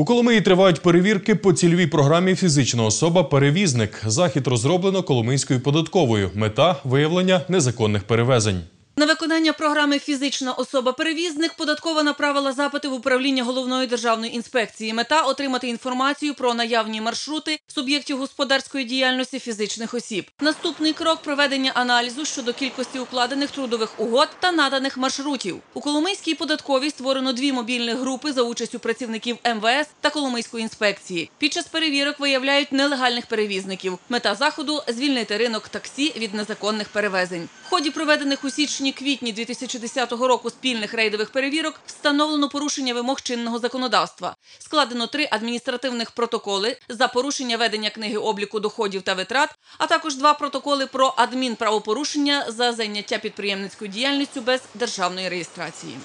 У Коломиї тривають перевірки по цільовій програмі Фізична особа-перевізник. Захід розроблено Коломийською податковою. Мета виявлення незаконних перевезень. На виконання програми Фізична особа-перевізник податкова направила запити в управління головної державної інспекції. Мета отримати інформацію про наявні маршрути суб'єктів господарської діяльності фізичних осіб. Наступний крок проведення аналізу щодо кількості укладених трудових угод та наданих маршрутів. У Коломийській податковій створено дві мобільні групи за участю працівників МВС та Коломийської інспекції. Під час перевірок виявляють нелегальних перевізників. Мета заходу звільнити ринок таксі від незаконних перевезень. В ході проведених у січні квітні 2010 року спільних рейдових перевірок встановлено порушення вимог чинного законодавства. Складено три адміністративних протоколи за порушення ведення книги обліку доходів та витрат, а також два протоколи про адмінправопорушення за зайняття підприємницькою діяльністю без державної реєстрації.